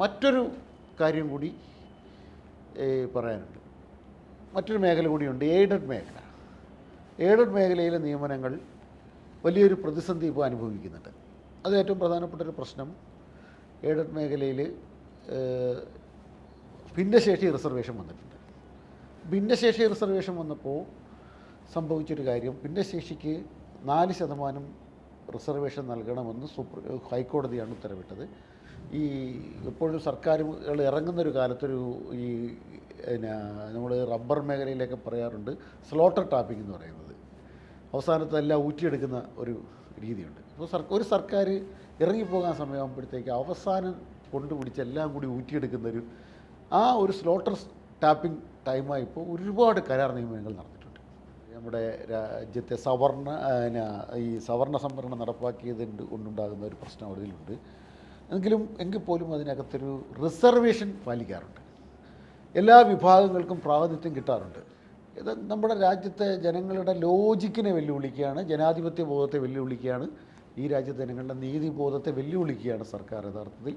മറ്റൊരു കാര്യം കൂടി പറയാനുണ്ട്. മറ്റൊരു മേഖല കൂടിയുണ്ട് എയ്ഡഡ് മേഖല. എയ്ഡഡ് മേഖലയിലെ നിയമനങ്ങൾ വലിയൊരു പ്രതിസന്ധി ഇപ്പോൾ അനുഭവിക്കുന്നുണ്ട്. അത് ഏറ്റവും പ്രധാനപ്പെട്ട ഒരു പ്രശ്നം. എയ്ഡഡ് മേഖലയിൽ ഭിന്നശേഷി റിസർവേഷൻ വന്നിട്ടുണ്ട്. ഭിന്നശേഷി റിസർവേഷൻ വന്നപ്പോൾ സംഭവിച്ചൊരു കാര്യം ഭിന്നശേഷിക്ക് നാല് ശതമാനം റിസർവേഷൻ നൽകണമെന്ന് സുപ്രീം ഹൈക്കോടതിയാണ് ഉത്തരവിട്ടത്. ഈ എപ്പോഴും സർക്കാരുകൾ ഇറങ്ങുന്നൊരു കാലത്തൊരു ഈ പിന്നെ നമ്മൾ റബ്ബർ മേഖലയിലൊക്കെ പറയാറുണ്ട് സ്ലോട്ടർ ടാപ്പിംഗ് എന്ന് പറയുന്നത്. അവസാനത്തെ എല്ലാം ഊറ്റിയെടുക്കുന്ന ഒരു രീതിയുണ്ട്. അപ്പോൾ സർ ഒരു സർക്കാർ ഇറങ്ങിപ്പോകാൻ സമയമാകുമ്പോഴത്തേക്ക് അവസാനം കൊണ്ടുപിടിച്ച് എല്ലാം കൂടി ഊറ്റിയെടുക്കുന്ന ഒരു ആ ഒരു സ്ലോട്ടർ ടാപ്പിംഗ് ടൈമായി ഇപ്പോൾ ഒരുപാട് കരാർ നിയമനങ്ങൾ നടന്നിട്ടുണ്ട്. നമ്മുടെ രാജ്യത്തെ സവർണ ഈ സവർണ സംവരണം നടപ്പാക്കിയതിന്റെ കൊണ്ടുണ്ടാകുന്ന ഒരു പ്രശ്നം അതിലുണ്ട് എങ്കിലും എങ്കിൽ പോലും അതിനകത്തൊരു റിസർവേഷൻ പാലിക്കാറുണ്ട്. എല്ലാ വിഭാഗങ്ങൾക്കും പ്രാതിനിധ്യം കിട്ടാറുണ്ട്. ഇത് നമ്മുടെ രാജ്യത്തെ ജനങ്ങളുടെ ലോജിക്കിനെ വെല്ലുവിളിക്കുകയാണ് ജനാധിപത്യ ബോധത്തെ വെല്ലുവിളിക്കുകയാണ് ഈ രാജ്യത്തെ ജനങ്ങളുടെ നീതിബോധത്തെ വെല്ലുവിളിക്കുകയാണ് സർക്കാർ യഥാർത്ഥത്തിൽ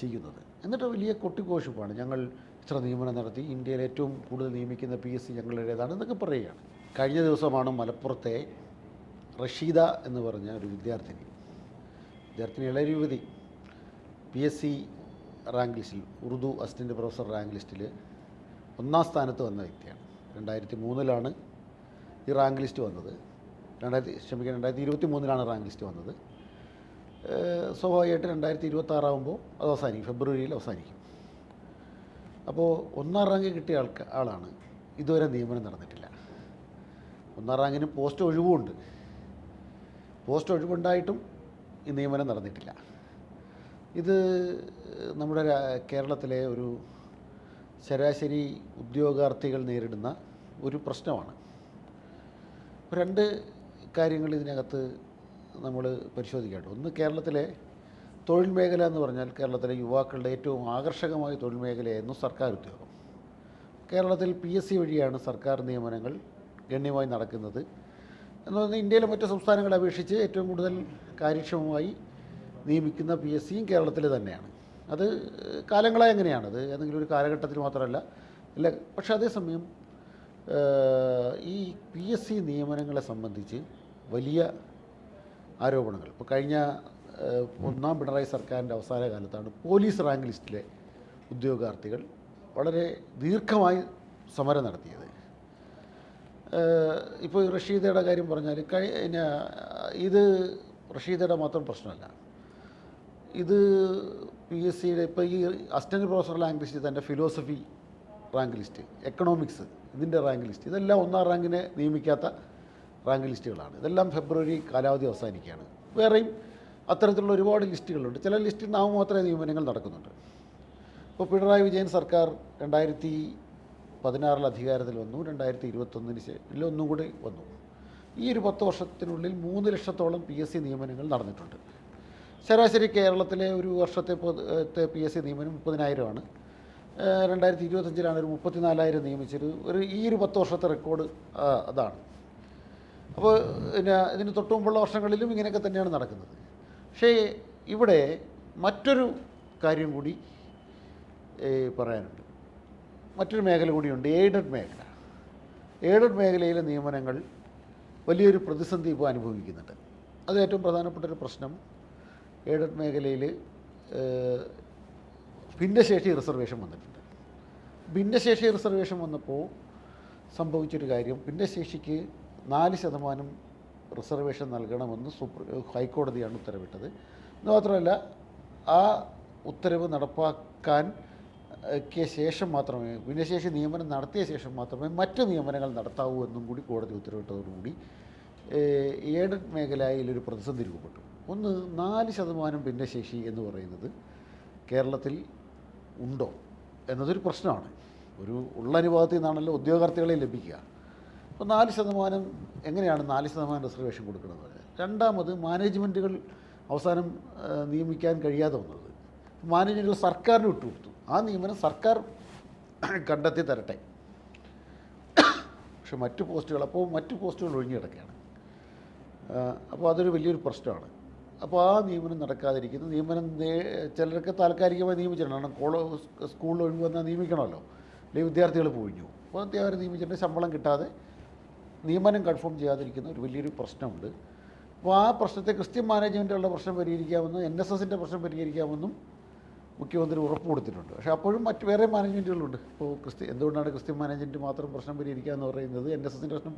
ചെയ്യുന്നത്. എന്നിട്ട് വലിയ കൊട്ടിഘോഷിപ്പാണ് ഞങ്ങൾ ഇത്ര നിയമനം നടത്തി ഇന്ത്യയിൽ ഏറ്റവും കൂടുതൽ നിയമിക്കുന്ന പി എസ് സി ഞങ്ങളുടേതാണ് എന്നൊക്കെ പറയുകയാണ്. കഴിഞ്ഞ ദിവസമാണ് മലപ്പുറത്തെ റഷീദ എന്ന് പറഞ്ഞ ഒരു വിദ്യാർത്ഥിനി വിദ്യാർത്ഥിനി ഇളയ യുവതി പി എസ് സി റാങ്ക് ലിസ്റ്റിൽ ഉറുദു അസിസ്റ്റന്റ് പ്രൊഫസർ റാങ്ക് ലിസ്റ്റിൽ ഒന്നാം സ്ഥാനത്ത് വന്ന വ്യക്തിയാണ്. രണ്ടായിരത്തി മൂന്നിലാണ് ഈ റാങ്ക് ലിസ്റ്റ് വന്നത്. രണ്ടായിരത്തി ക്ഷമിക്കാൻ രണ്ടായിരത്തി ഇരുപത്തി മൂന്നിലാണ് റാങ്ക് ലിസ്റ്റ് വന്നത്. സ്വാഭാവികമായിട്ട് രണ്ടായിരത്തി ഇരുപത്തി ആറാകുമ്പോൾ അത് അവസാനിക്കും. ഫെബ്രുവരിയിൽ അവസാനിക്കും. അപ്പോൾ ഒന്നാം റാങ്ക് കിട്ടിയ ആൾക്ക് ആളാണ് ഇതുവരെ നിയമനം നടന്നിട്ടില്ല. ഒന്നാം റാങ്കിന് പോസ്റ്റ് ഒഴിവുമുണ്ട് പോസ്റ്റ് ഒഴിവുണ്ടായിട്ടും ഈ നിയമനം നടന്നിട്ടില്ല. ഇത് നമ്മുടെ കേരളത്തിലെ ഒരു ശരാശരി ഉദ്യോഗാർത്ഥികൾ നേരിടുന്ന ഒരു പ്രശ്നമാണ്. രണ്ട് കാര്യങ്ങൾ ഇതിനകത്ത് നമ്മൾ പരിശോധിക്കേണ്ട. ഒന്ന് കേരളത്തിലെ തൊഴിൽ മേഖല എന്ന് പറഞ്ഞാൽ കേരളത്തിലെ യുവാക്കളുടെ ഏറ്റവും ആകർഷകമായ തൊഴിൽ മേഖലയായിരുന്നു സർക്കാർ ഉദ്യോഗം. കേരളത്തിൽ പി എസ് സി വഴിയാണ് സർക്കാർ നിയമനങ്ങൾ ഗണ്യമായി നടക്കുന്നത്. എന്ന് പറഞ്ഞാൽ ഇന്ത്യയിലെ മറ്റ് സംസ്ഥാനങ്ങളെ അപേക്ഷിച്ച് ഏറ്റവും കൂടുതൽ കാര്യക്ഷമമായി നിയമിക്കുന്ന പി എസ് സിയും കേരളത്തിൽ തന്നെയാണ്. അത് കാലങ്ങളായി അങ്ങനെയാണ് അത് ഏതെങ്കിലും ഒരു കാലഘട്ടത്തിൽ മാത്രമല്ല. അല്ല പക്ഷേ അതേസമയം ഈ പി എസ് സി നിയമനങ്ങളെ സംബന്ധിച്ച് വലിയ ആരോപണങ്ങൾ. ഇപ്പോൾ കഴിഞ്ഞ ഒന്നാം പിണറായി സർക്കാരിന്റെ അവസാന കാലത്താണ് പോലീസ് റാങ്ക് ലിസ്റ്റിലെ ഉദ്യോഗാർത്ഥികൾ വളരെ ദീർഘമായി സമരം നടത്തിയത്. ഇപ്പോൾ റഷീദയുടെ കാര്യം പറഞ്ഞാൽ കഴി ഇത് റഷീദയുടെ മാത്രം പ്രശ്നമല്ല. ഇത് പി എസ് സിയുടെ ഇപ്പോൾ ഈ അസിസ്റ്റന്റ് പ്രൊഫസർ റാങ്ക് ലിസ്റ്റ് തന്നെ ഫിലോസഫി റാങ്ക് ലിസ്റ്റ് എക്കണോമിക്സ് ഇതിന്റെ റാങ്ക് ലിസ്റ്റ് ഇതെല്ലാം ഒന്നാം റാങ്കിനെ നിയമിക്കാത്ത റാങ്ക് ലിസ്റ്റുകളാണ് ഇതെല്ലാം ഫെബ്രുവരി കാലാവധി അവസാനിക്കുകയാണ്. വേറെയും അത്തരത്തിലുള്ള ഒരുപാട് ലിസ്റ്റുകളുണ്ട് ചില ലിസ്റ്റിൽ നാമമാത്രമേ നിയമനങ്ങൾ നടക്കുന്നുണ്ട്. ഇപ്പോൾ പിണറായി വിജയൻ സർക്കാർ രണ്ടായിരത്തി പതിനാറിൽ അധികാരത്തിൽ വന്നു രണ്ടായിരത്തി ഇരുപത്തൊന്നിന് ശേഷം ഒന്നും കൂടി വന്നു. ഈ ഒരു പത്ത് വർഷത്തിനുള്ളിൽ മൂന്ന് ലക്ഷത്തോളം പി എസ് സി നിയമനങ്ങൾ നടന്നിട്ടുണ്ട്. ശരാശരി കേരളത്തിലെ ഒരു വർഷത്തെ പൊതുത്തെ പി എസ് സി നിയമനം മുപ്പതിനായിരമാണ്. രണ്ടായിരത്തി ഇരുപത്തഞ്ചിലാണ് ഒരു മുപ്പത്തിനാലായിരം നിയമിച്ചത്. ഒരു ഈ ഒരു പത്ത് വർഷത്തെ റെക്കോർഡ് അതാണ്. അപ്പോൾ പിന്നെ ഇതിന് തൊട്ട് മുമ്പുള്ള വർഷങ്ങളിലും ഇങ്ങനെയൊക്കെ തന്നെയാണ് നടക്കുന്നത്. പക്ഷേ ഇവിടെ മറ്റൊരു കാര്യം കൂടി പറയാനുണ്ട്. മറ്റൊരു മേഖല കൂടിയുണ്ട് എയ്ഡഡ് മേഖല. എയ്ഡഡ് മേഖലയിലെ നിയമനങ്ങൾ വലിയൊരു പ്രതിസന്ധി ഇപ്പോൾ അനുഭവിക്കുന്നുണ്ട്. അത് ഏറ്റവും പ്രധാനപ്പെട്ട ഒരു പ്രശ്നം എയ്ഡഡ് മേഖലയിൽ ഭിന്നശേഷി റിസർവേഷൻ വന്നിട്ടുണ്ട്. ഭിന്നശേഷി റിസർവേഷൻ വന്നപ്പോൾ സംഭവിച്ചൊരു കാര്യം ഭിന്നശേഷിക്ക് നാല് ശതമാനം റിസർവേഷൻ നൽകണമെന്ന് സുപ്രീം ഹൈക്കോടതിയാണ് ഉത്തരവിട്ടത്. എന്ന് മാത്രമല്ല ആ ഉത്തരവ് നടപ്പാക്കാൻ ക്ക് ശേഷം മാത്രമേ ഭിന്നശേഷി നിയമനം നടത്തിയ ശേഷം മാത്രമേ മറ്റു നിയമനങ്ങൾ നടത്താവൂ എന്നും കൂടി കോടതി ഉത്തരവിട്ടതോടുകൂടി ഏഡ് ഒരു പ്രതിസന്ധി രൂപപ്പെട്ടു. ഒന്ന് നാല് ശതമാനം ഭിന്നശേഷി എന്ന് പറയുന്നത് കേരളത്തിൽ ഉണ്ടോ എന്നതൊരു പ്രശ്നമാണ്. ഒരു ഉള്ള അനുഭവത്തിൽ നിന്നാണല്ലോ ഉദ്യോഗാർത്ഥികളെ ലഭിക്കുക. അപ്പോൾ നാല് ശതമാനം എങ്ങനെയാണ് നാല് ശതമാനം റിസർവേഷൻ കൊടുക്കുന്നത് രണ്ടാമത് മാനേജ്മെന്റുകൾ അവസാനം നിയമിക്കാൻ കഴിയാതെ വന്നത്. മാനേജ്മെന്റുകൾ സർക്കാരിന് വിട്ടുകൊടുത്തു ആ നിയമനം സർക്കാർ കണ്ടെത്തി തരട്ടെ. പക്ഷെ മറ്റു പോസ്റ്റുകൾ അപ്പോൾ മറ്റു പോസ്റ്റുകൾ ഒഴിഞ്ഞു കിടക്കുകയാണ്. അപ്പോൾ അതൊരു വലിയൊരു പ്രശ്നമാണ്. അപ്പോൾ ആ നിയമനം നടക്കാതിരിക്കുന്നു. നിയമനം ചിലരൊക്കെ താൽക്കാലികമായി നിയമിച്ചിട്ടുണ്ട്. കാരണം കോളോ സ്കൂളിൽ ഒഴിവ് വന്നാൽ നിയമിക്കണമല്ലോ. അല്ലെങ്കിൽ വിദ്യാർത്ഥികൾ പോയിഞ്ഞു. അപ്പോൾ അവരെ നിയമിച്ചിട്ട് ശമ്പളം കിട്ടാതെ നിയമനം കൺഫേം ചെയ്യാതിരിക്കുന്ന ഒരു വലിയൊരു പ്രശ്നമുണ്ട്. അപ്പോൾ ആ പ്രശ്നത്തെ ക്രിസ്ത്യൻ മാനേജ്മെന്റുകളുടെ പ്രശ്നം പരിഹരിക്കാമെന്നും എൻ എസ് എസിന്റെ പ്രശ്നം പരിഹരിക്കാമെന്നും മുഖ്യമന്ത്രി ഉറപ്പ് കൊടുത്തിട്ടുണ്ട്. പക്ഷേ അപ്പോഴും മറ്റ് വേറെ മാനേജ്മെന്റുകളുണ്ട് ഇപ്പോൾ ക്രിസ്ത്യ എന്തുകൊണ്ടാണ് ക്രിസ്ത്യൻ മാനേജ്മെന്റ് മാത്രം പ്രശ്നം പരിഹരിക്കുക എന്ന് പറയുന്നത് എൻ എസ് എസിന്റെ പ്രശ്നം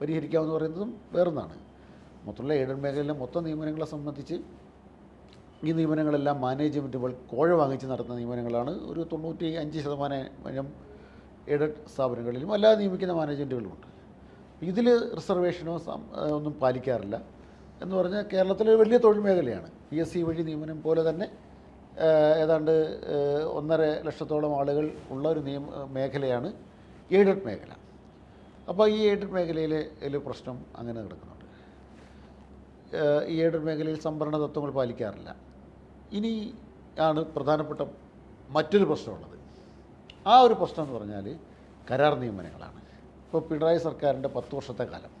പരിഹരിക്കാമെന്ന് പറയുന്നതും വേറൊന്നാണ്. മൊത്തമുള്ള എയ്ഡഡ് മേഖലയിലെ മൊത്തം നിയമനങ്ങളെ സംബന്ധിച്ച് ഈ നിയമനങ്ങളെല്ലാം മാനേജ്മെന്റുകൾ കോഴ വാങ്ങിച്ച് നടത്തുന്ന നിയമനങ്ങളാണ്. ഒരു തൊണ്ണൂറ്റി അഞ്ച് ശതമാനം എയ്ഡഡ് സ്ഥാപനങ്ങളിലും അല്ലാതെ നിയമിക്കുന്ന മാനേജ്മെന്റുകളുമുണ്ട് ഇതിൽ റിസർവേഷനോ ഒന്നും പാലിക്കാറില്ല. എന്ന് പറഞ്ഞാൽ കേരളത്തിലെ വലിയ തൊഴിൽ മേഖലയാണ്. പി എസ് സി വഴി നിയമനം പോലെ തന്നെ ഏതാണ്ട് ഒന്നര ലക്ഷത്തോളം ആളുകൾ ഉള്ള ഒരു നിയമ മേഖലയാണ് എയ്ഡഡ് മേഖല. അപ്പോൾ ഈ എയ്ഡഡ് മേഖലയിലെ പ്രശ്നം അങ്ങനെ നടക്കുന്നുണ്ട് ഏഹ് ഈ എയ്ഡഡ് മേഖലയിൽ സംവരണ തത്വങ്ങൾ പാലിക്കാറില്ല. ഇനി ആണ് പ്രധാനപ്പെട്ട മറ്റൊരു പ്രശ്നമുള്ളത്. ആ ഒരു പ്രശ്നം എന്ന് പറഞ്ഞാൽ കരാർ നിയമനങ്ങളാണ്. ഇപ്പോൾ പിണറായി സർക്കാരിന്റെ പത്ത് വർഷത്തെ കാലം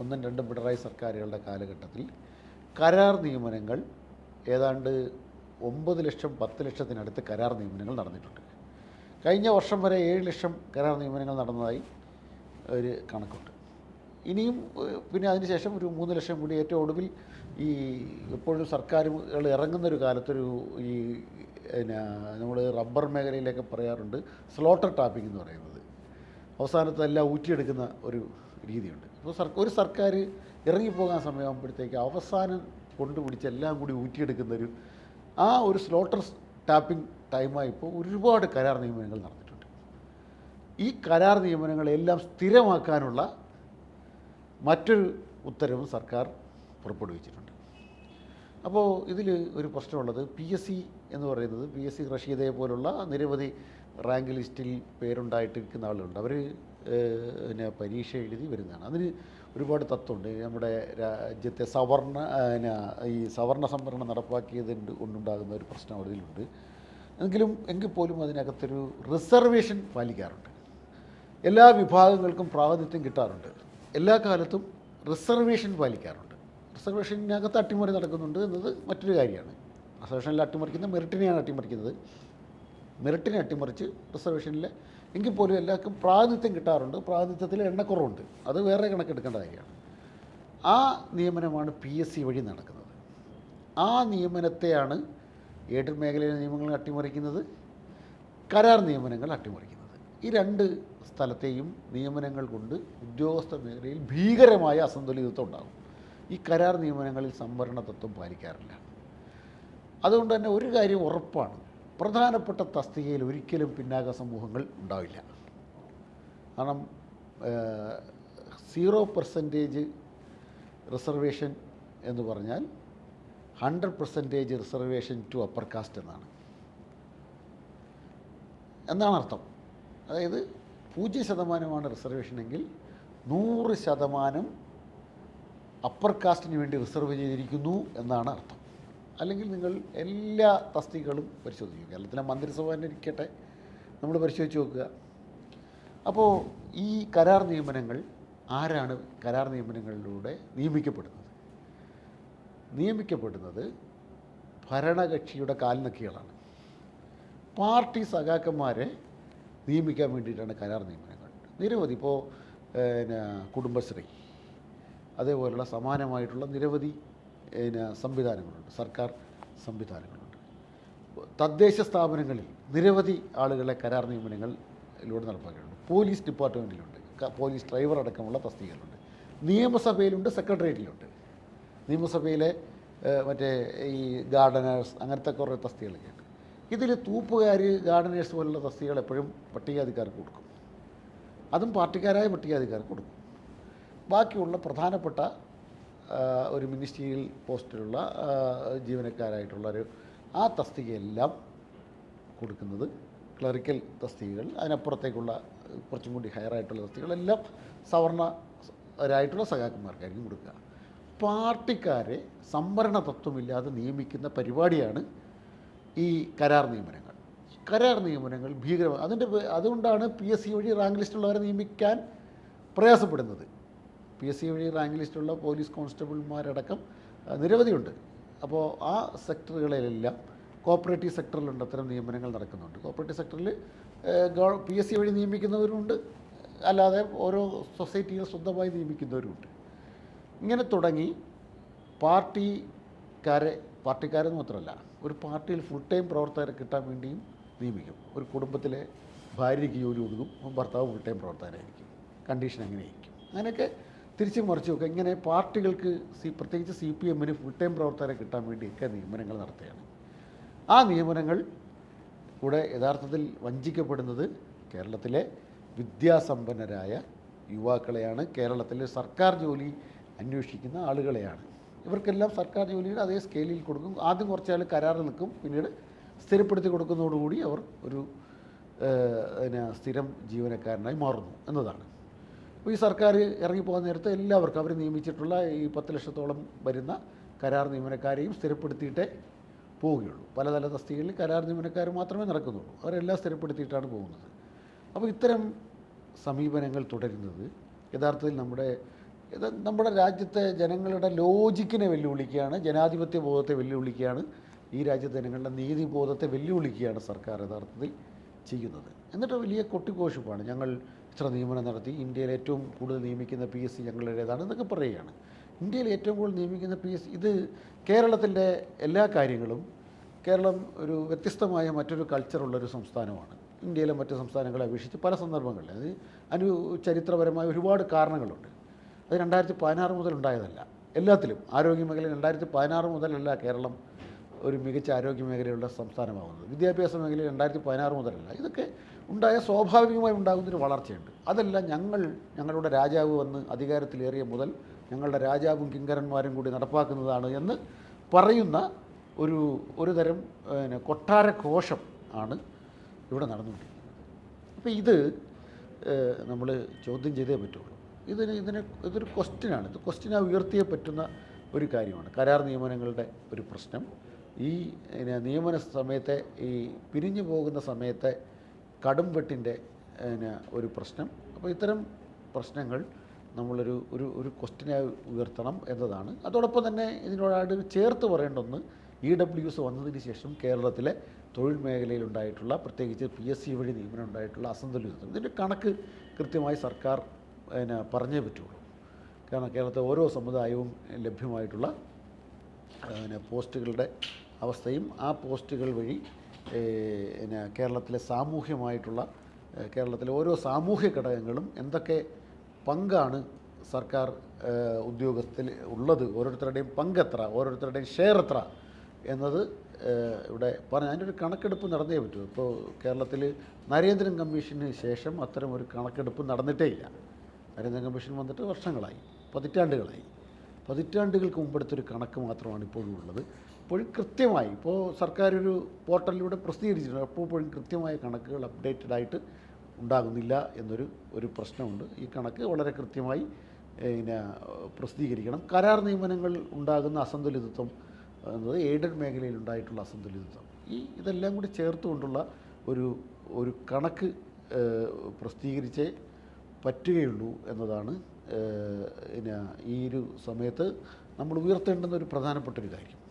ഒന്നും രണ്ടും പിണറായി സർക്കാരുകളുടെ കാലഘട്ടത്തിൽ കരാർ നിയമനങ്ങൾ ഏതാണ്ട് ഒമ്പത് ലക്ഷം പത്ത് ലക്ഷത്തിനടുത്ത് കരാർ നിയമനങ്ങൾ നടന്നിട്ടുണ്ട്. കഴിഞ്ഞ വർഷം വരെ ഏഴ് ലക്ഷം കരാർ നിയമനങ്ങൾ നടന്നതായി ഒരു കണക്കുണ്ട്. ഇനിയും പിന്നെ അതിനുശേഷം ഒരു മൂന്ന് ലക്ഷം കൂടി ഏറ്റവും ഒടുവിൽ ഈ എപ്പോഴും സർക്കാരുകൾ ഇറങ്ങുന്നൊരു കാലത്തൊരു ഈ പിന്നെ നമ്മൾ റബ്ബർ മേഖലയിലൊക്കെ പറയാറുണ്ട് സ്ലോട്ടർ ടാപ്പിംഗ് എന്ന് പറയുന്നത്. അവസാനത്തെ എല്ലാം ഊറ്റിയെടുക്കുന്ന ഒരു രീതിയുണ്ട്. അപ്പോൾ സർ ഒരു സർക്കാർ ഇറങ്ങിപ്പോകാൻ സമയമാകുമ്പോഴത്തേക്ക് അവസാനം കൊണ്ടുപിടിച്ച് എല്ലാം കൂടി ഊറ്റിയെടുക്കുന്ന ഒരു ആ ഒരു സ്ലോട്ടർ ടാപ്പിംഗ് ടൈമായിപ്പോൾ ഒരുപാട് കരാർ നിയമനങ്ങൾ നടന്നിട്ടുണ്ട്. ഈ കരാർ നിയമനങ്ങളെല്ലാം സ്ഥിരമാക്കാനുള്ള മറ്റൊരു ഉത്തരവ് സർക്കാർ പുറപ്പെടുവിച്ചിട്ടുണ്ട്. അപ്പോൾ ഇതിൽ ഒരു പ്രശ്നമുള്ളത് പി എസ് സി എന്ന് പറയുന്നത് പി എസ് സി റഷീദയെ പോലുള്ള നിരവധി റാങ്ക് ലിസ്റ്റിൽ പേരുണ്ടായിട്ടിരിക്കുന്ന ആളുകളുണ്ട്. അവർ പിന്നെ പരീക്ഷ എഴുതി വരുന്നതാണ്. അതിന് ഒരുപാട് തത്വമുണ്ട്. നമ്മുടെ രാജ്യത്തെ സവർണ ഈ സവർണ സംവരണം നടപ്പാക്കിയതുണ്ട് കൊണ്ടുണ്ടാകുന്ന ഒരു പ്രശ്നം അതിലുണ്ട് എങ്കിലും എങ്കിൽ പോലും അതിനകത്തൊരു റിസർവേഷൻ പാലിക്കാറുണ്ട്. എല്ലാ വിഭാഗങ്ങൾക്കും പ്രാതിനിധ്യം കിട്ടാറുണ്ട്. എല്ലാ കാലത്തും റിസർവേഷൻ പാലിക്കാറുണ്ട്. റിസർവേഷനകത്ത് അട്ടിമറി നടക്കുന്നുണ്ട് എന്നത് മറ്റൊരു കാര്യമാണ്. റിസർവേഷനിൽ അട്ടിമറിക്കുന്ന മെറിറ്റിനെയാണ് അട്ടിമറിക്കുന്നത്. മെറിറ്റിനെ അട്ടിമറിച്ച് റിസർവേഷനിൽ എങ്കിൽ പോലും എല്ലാവർക്കും പ്രാതിനിധ്യം കിട്ടാറുണ്ട്. പ്രാതിനിധ്യത്തിൽ എണ്ണക്കുറവുണ്ട്. അത് വേറെ കണക്കെടുക്കേണ്ട കാര്യമാണ്. ആ നിയമനമാണ് പി എസ് സി വഴി നടക്കുന്നത്. ആ നിയമനത്തെയാണ് എയ്ഡഡ് മേഖലയിലെ നിയമങ്ങൾ അട്ടിമറിക്കുന്നത്? കരാർ നിയമനങ്ങൾ അട്ടിമറിക്കുന്നത്. ഈ രണ്ട് സ്ഥലത്തെയും നിയമനങ്ങൾ കൊണ്ട് ഉദ്യോഗസ്ഥ മേഖലയിൽ ഭീകരമായ അസന്തുലിതത്വം ഉണ്ടാകും. ഈ കരാർ നിയമനങ്ങളിൽ സംവരണ തത്വം പാലിക്കാറില്ല. അതുകൊണ്ട് തന്നെ ഒരു കാര്യം ഉറപ്പാണ്. പ്രധാനപ്പെട്ട തസ്തികയിൽ ഒരിക്കലും പിന്നാക സമൂഹങ്ങൾ ഉണ്ടാവില്ല. കാരണം സീറോ പെർസെന്റേജ് റിസർവേഷൻ എന്ന് പറഞ്ഞാൽ hundred percentage reservation to upper caste എന്നാണ്. എന്നാണ് അർത്ഥം അതായത് പൂജ്യം ശതമാനമാണ് റിസർവേഷൻ എങ്കിൽ നൂറ് ശതമാനം അപ്പർ കാസ്റ്റിന് വേണ്ടി റിസർവ് ചെയ്തിരിക്കുന്നു എന്നാണ് അർത്ഥം. അല്ലെങ്കിൽ നിങ്ങൾ എല്ലാ തസ്തികകളും പരിശോധിക്കുക. കേരളത്തിലെ മന്ത്രിസഭ തന്നെ ഇരിക്കട്ടെ. നമ്മൾ പരിശോധിച്ച് നോക്കുക. അപ്പോൾ ഈ കരാർ നിയമനങ്ങൾ ആരാണ് കരാർ നിയമനങ്ങളിലൂടെ നിയമിക്കപ്പെടുന്നത്? നിയമിക്കപ്പെടുന്നത് ഭരണകക്ഷിയുടെ കാൽനക്കികളാണ് പാർട്ടി സഖാക്കന്മാരെ നിയമിക്കാൻ വേണ്ടിയിട്ടാണ് കരാർ നിയമനങ്ങൾ. നിരവധി ഇപ്പോൾ പിന്നെ കുടുംബശ്രീ അതേപോലുള്ള സമാനമായിട്ടുള്ള നിരവധി പിന്നെ സംവിധാനങ്ങളുണ്ട്. സർക്കാർ സംവിധാനങ്ങളുണ്ട്. തദ്ദേശ സ്ഥാപനങ്ങളിൽ നിരവധി ആളുകളെ കരാർ നിയമനങ്ങളിലൂടെ നടപ്പാക്കിയിട്ടുണ്ട്. പോലീസ് ഡിപ്പാർട്ട്മെന്റിലുണ്ട് പോലീസ് ഡ്രൈവർ അടക്കമുള്ള തസ്തികകളുണ്ട്. നിയമസഭയിലുണ്ട് സെക്രട്ടേറിയറ്റിലുണ്ട്. നിയമസഭയിലെ മറ്റേ ഈ ഗാർഡനേഴ്സ് അങ്ങനത്തെ കുറേ തസ്തികളൊക്കെ ഉണ്ട് ഇതിൽ തൂപ്പുകാർ ഗാർഡനേഴ്സ് പോലുള്ള തസ്തികൾ എപ്പോഴും പട്ടികാധികാർക്ക് കൊടുക്കും. അതും പാർട്ടിക്കാരായ പട്ടികാധികാർക്ക് കൊടുക്കും. ബാക്കിയുള്ള പ്രധാനപ്പെട്ട ഒരു മിനിസ്ട്രിയിൽ പോസ്റ്റിലുള്ള ജീവനക്കാരായിട്ടുള്ള ഒരു ആ തസ്തികയെല്ലാം കൊടുക്കുന്നത് ക്ലറിക്കൽ തസ്തികകൾ അതിനപ്പുറത്തേക്കുള്ള കുറച്ചും കൂടി ഹയർ ആയിട്ടുള്ള തസ്തികകളെല്ലാം സവർണരായിട്ടുള്ള സഖാക്കന്മാർക്കായിരിക്കും കൊടുക്കുക. പാർട്ടിക്കാരെ സംവരണ തത്വമില്ലാതെ നിയമിക്കുന്ന പരിപാടിയാണ് ഈ കരാർ നിയമനങ്ങൾ. കരാർ നിയമനങ്ങൾ ഭീകരമാണ് അതിന്റെ അതുകൊണ്ടാണ് പി എസ് സി വഴി റാങ്ക് ലിസ്റ്റുള്ളവരെ നിയമിക്കാൻ പ്രയാസപ്പെടുന്നത്. പി എസ് സി വഴി റാങ്ക് ലിസ്റ്റുള്ള പോലീസ് കോൺസ്റ്റബിൾമാരടക്കം നിരവധിയുണ്ട്. അപ്പോൾ ആ സെക്ടറുകളിലെല്ലാം കോപ്പറേറ്റീവ് സെക്ടറിലുണ്ട് അത്തരം നിയമനങ്ങൾ നടക്കുന്നുണ്ട്. കോപ്പറേറ്റീവ് സെക്ടറിൽ പി എസ് സി വഴി നിയമിക്കുന്നവരുണ്ട്. അല്ലാതെ ഓരോ സൊസൈറ്റികൾ സ്വന്തമായി നിയമിക്കുന്നവരുമുണ്ട്. ഇങ്ങനെ തുടങ്ങി പാർട്ടിക്കാരെ പാർട്ടിക്കാരെന്ന് മാത്രമല്ല ഒരു പാർട്ടിയിൽ ഫുൾ ടൈം പ്രവർത്തകരെ കിട്ടാൻ വേണ്ടിയും നിയമിക്കും. ഒരു കുടുംബത്തിലെ ഭാര്യയ്ക്ക് ജോലി കൊടുക്കും ഭർത്താവ് ഫുൾ ടൈം പ്രവർത്തകനായിരിക്കും. കണ്ടീഷൻ അങ്ങനെയായിരിക്കും. അങ്ങനെയൊക്കെ തിരിച്ച് മറിച്ച് നോക്കുക. ഇങ്ങനെ പാർട്ടികൾക്ക് സി പ്രത്യേകിച്ച് സി പി എമ്മിന് ഫുൾ ടൈം പ്രവർത്തകരെ കിട്ടാൻ വേണ്ടിയൊക്കെ നിയമനങ്ങൾ നടത്തുകയാണ്. ആ നിയമനങ്ങൾ കൂടെ യഥാർത്ഥത്തിൽ വഞ്ചിക്കപ്പെടുന്നത് കേരളത്തിലെ വിദ്യാസമ്പന്നരായ യുവാക്കളെയാണ്. കേരളത്തിലെ സർക്കാർ ജോലി അന്വേഷിക്കുന്ന ആളുകളെയാണ്. ഇവർക്കെല്ലാം സർക്കാർ ജോലിയുടെ അതേ സ്കെയിലിൽ കൊടുക്കും. ആദ്യം കുറച്ചാൽ കരാറിൽ നിൽക്കും. പിന്നീട് സ്ഥിരപ്പെടുത്തി കൊടുക്കുന്നതോടുകൂടി അവർ ഒരു പിന്നെ സ്ഥിരം ജീവനക്കാരനായി മാറുന്നു എന്നതാണ്. അപ്പോൾ ഈ സർക്കാർ ഇറങ്ങിപ്പോകാൻ നേരത്തെ എല്ലാവർക്കും അവർ നിയമിച്ചിട്ടുള്ള ഈ പത്ത് ലക്ഷത്തോളം വരുന്ന കരാർ നിയമനക്കാരെയും സ്ഥിരപ്പെടുത്തിയിട്ടേ പോവുകയുള്ളൂ. പലതല തസ്തികകളിൽ കരാർ നിയമനക്കാർ മാത്രമേ നടക്കുന്നുള്ളൂ. അവരെല്ലാം സ്ഥിരപ്പെടുത്തിയിട്ടാണ് പോകുന്നത്. അപ്പോൾ ഇത്തരം സമീപനങ്ങൾ തുടരുന്നത് യഥാർത്ഥത്തിൽ നമ്മുടെ ഇത് നമ്മുടെ രാജ്യത്തെ ജനങ്ങളുടെ ലോജിക്കിനെ വെല്ലുവിളിക്കുകയാണ് ജനാധിപത്യ ബോധത്തെ വെല്ലുവിളിക്കുകയാണ്. ഈ രാജ്യത്തെ ജനങ്ങളുടെ നീതി ബോധത്തെ വെല്ലുവിളിക്കുകയാണ് സർക്കാർ യഥാർത്ഥത്തിൽ ചെയ്യുന്നത്. എന്നിട്ട് വലിയ കൊട്ടിഘോഷിപ്പാണ് ഞങ്ങൾ ഇത്ര നിയമനം നടത്തി. ഇന്ത്യയിൽ ഏറ്റവും കൂടുതൽ നിയമിക്കുന്ന പി എസ് സി ഞങ്ങളുടേതാണ് എന്നൊക്കെ പറയുകയാണ്. ഇന്ത്യയിൽ ഏറ്റവും കൂടുതൽ നിയമിക്കുന്ന പി എസ് ഇത് കേരളത്തിന്റെ എല്ലാ കാര്യങ്ങളും കേരളം ഒരു വ്യത്യസ്തമായ മറ്റൊരു കൾച്ചറുള്ളൊരു സംസ്ഥാനമാണ്. ഇന്ത്യയിലെ മറ്റ് സംസ്ഥാനങ്ങളെ അപേക്ഷിച്ച് പല സന്ദർഭങ്ങളിൽ അത് അനു ചരിത്രപരമായ ഒരുപാട് കാരണങ്ങളുണ്ട്. അത് രണ്ടായിരത്തി പതിനാറ് മുതൽ ഉണ്ടായതല്ല. എല്ലാത്തിലും ആരോഗ്യ മേഖല രണ്ടായിരത്തി പതിനാറ് മുതലല്ല കേരളം ഒരു മികച്ച ആരോഗ്യ മേഖലയുള്ള സംസ്ഥാനമാകുന്നത്. വിദ്യാഭ്യാസ മേഖല രണ്ടായിരത്തി പതിനാറ് മുതലല്ല. ഇതൊക്കെ ഉണ്ടായ സ്വാഭാവികമായി ഉണ്ടാകുന്നൊരു വളർച്ചയുണ്ട്. അതല്ല ഞങ്ങൾ ഞങ്ങളുടെ രാജാവ് വന്ന് അധികാരത്തിലേറിയ മുതൽ ഞങ്ങളുടെ രാജാവും കിങ്കരന്മാരും കൂടി നടപ്പാക്കുന്നതാണ് എന്ന് പറയുന്ന ഒരു ഒരു തരം പിന്നെ കൊട്ടാരഘോഷം ആണ് ഇവിടെ നടന്നുകൊണ്ടിരിക്കുന്നത്. അപ്പോൾ ഇത് നമ്മൾ ചോദ്യം ചെയ്തേ പറ്റുള്ളൂ. ഇതിന് ഇതിന് ഇതൊരു ക്വസ്റ്റ്യനാണ് ഇത് ക്വസ്റ്റ്യനെ ഉയർത്തിയേ പറ്റുന്ന ഒരു കാര്യമാണ്. കരാർ നിയമനങ്ങളുടെ ഒരു പ്രശ്നം. ഈ നിയമന സമയത്തെ ഈ പിരിഞ്ഞു പോകുന്ന സമയത്തെ കടും വെട്ടിന്റെ ഒരു പ്രശ്നം. അപ്പോൾ ഇത്തരം പ്രശ്നങ്ങൾ നമ്മളൊരു ഒരു ഒരു ക്വസ്റ്റ്യനായി ഉയർത്തണം എന്നതാണ്. അതോടൊപ്പം തന്നെ ഇതിനോടായിട്ട് ചേർത്ത് പറയേണ്ട ഒന്ന് ഇ ഡബ്ല്യു എസ് വന്നതിന് ശേഷം കേരളത്തിലെ തൊഴിൽ മേഖലയിലുണ്ടായിട്ടുള്ള പ്രത്യേകിച്ച് പി എസ് സി വഴി നിയമനം ഉണ്ടായിട്ടുള്ള അസന്തുലിതം ഇതിന്റെ കണക്ക് കൃത്യമായി സർക്കാർ പിന്നെ പറഞ്ഞേ പറ്റുള്ളൂ. കാരണം കേരളത്തെ ഓരോ സമുദായവും ലഭ്യമായിട്ടുള്ള പിന്നെ പോസ്റ്റുകളുടെ അവസ്ഥയും ആ പോസ്റ്റുകൾ വഴി പിന്നെ കേരളത്തിലെ സാമൂഹ്യമായിട്ടുള്ള കേരളത്തിലെ ഓരോ സാമൂഹ്യ ഘടകങ്ങളും എന്തൊക്കെ പങ്കാണ് സർക്കാർ ഉദ്യോഗസ്ഥത്തിൽ ഉള്ളത് ഓരോരുത്തരുടെയും പങ്കെത്ര ഓരോരുത്തരുടെയും ഷെയർ എത്ര എന്നത് ഇവിടെ പറഞ്ഞ അതിന്റെ ഒരു കണക്കെടുപ്പ് നടന്നേ പറ്റൂ. ഇപ്പോൾ കേരളത്തിൽ നരേന്ദ്രൻ കമ്മീഷന് ശേഷം അത്തരം ഒരു കണക്കെടുപ്പ് നടന്നിട്ടേ ഇല്ല. നരേന്ദ്രൻ കമ്മീഷൻ വന്നിട്ട് വർഷങ്ങളായി പതിറ്റാണ്ടുകളായി. പതിറ്റാണ്ടുകൾക്ക് മുമ്പെടുത്തൊരു കണക്ക് മാത്രമാണ് ഇപ്പോഴും ഉള്ളത്. ഇപ്പോഴും കൃത്യമായി ഇപ്പോൾ സർക്കാർ ഒരു പോർട്ടലിലൂടെ പ്രസിദ്ധീകരിച്ചിട്ടുണ്ട്. അപ്പോൾ അപ്പോഴും കൃത്യമായ കണക്കുകൾ അപ്ഡേറ്റഡ് ആയിട്ട് ഉണ്ടാകുന്നില്ല എന്നൊരു ഒരു പ്രശ്നമുണ്ട്. ഈ കണക്ക് വളരെ കൃത്യമായി പിന്നെ പ്രസിദ്ധീകരിക്കണം. കരാർ നിയമനങ്ങൾ ഉണ്ടാകുന്ന അസന്തുലിതത്വം എന്നത് എയ്ഡഡ് മേഖലയിൽ ഉണ്ടായിട്ടുള്ള അസന്തുലിതത്വം. ഈ ഇതെല്ലാം കൂടി ചേർത്തുകൊണ്ടുള്ള ഒരു ഒരു കണക്ക് പ്രസിദ്ധീകരിച്ചേ പറ്റുകയുള്ളൂ എന്നതാണ് പിന്നെ ഈ ഒരു സമയത്ത് നമ്മൾ ഉയർത്തേണ്ടുന്ന ഒരു പ്രധാനപ്പെട്ട ഒരു കാര്യം.